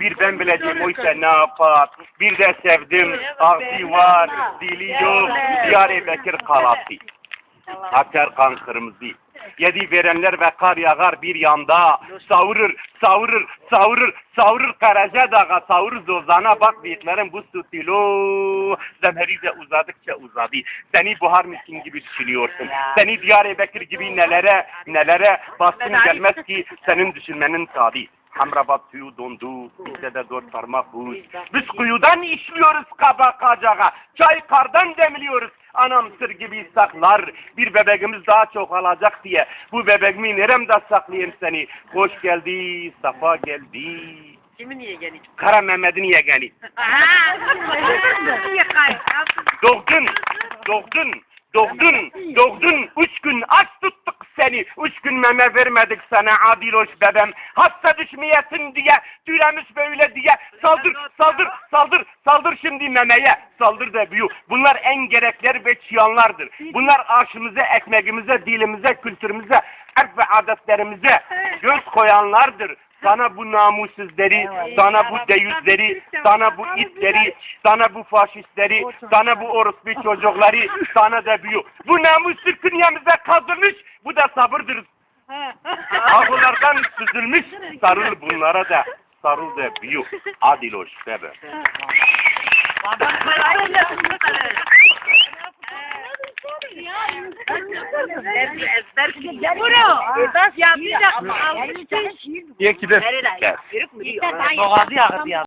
Bir ben bileceğim oysa ne yapar. Bir de sevdim. Ağzı var, dili yok. Diyarbakır kalası. Aker kan kırmızı. Yedi verenler ve kar yağar bir yanda. Savurur, savurur, savurur, savurur Karaca Dağı, savurur Zozan'a bak bıyıkların bu stilo. Zemheri de uzadıkça uzadı. Seni buhar miskin gibi düşünüyorsun. Seni Diyarbakır gibi nelere, nelere bastın gelmez ki senin düşünmenin tadı. Hamrabat suyu dondu, bizde de dört parmak buz. Biz kuyudan işliyoruz kaba kacağa, çay kardan demliyoruz. Anam sır gibi saklar, bir bebeğimiz daha çok alacak diye. Bu bebeğimi neremde saklayayım seni? Hoş geldi, safa geldi. Kimin yegeni? Kara Mehmet'in yegeni. Doğdun, doğdun, doğdun, doğdun. Üç gün aç tuttuk seni. Üç gün meme vermedik sana adil hoş bebem. Hasta düşmeyesin diye, türemiş böyle diye. Saldır, saldır, saldır, saldır şimdi memeye. Saldır da büyü. Bunlar en gerekler ve çıyanlardır. Bunlar aşımıza, ekmeğimize, dilimize, kültürümüze, erf ve adetlerimize göz koyanlardır. Sana bu namussuzları, sana bu deyüzleri, sana bu itleri, sana bu faşistleri, sana bu orospu çocukları, sana da büyü. Bu namus dünyamıza kazılmış, bu da sabırdır. Ağlardan süzülmüş, sarıl bunlara da, sarıl da büyü. Adil hoş bebe. Gel. Yürük mü? Boğazı yakıt ya.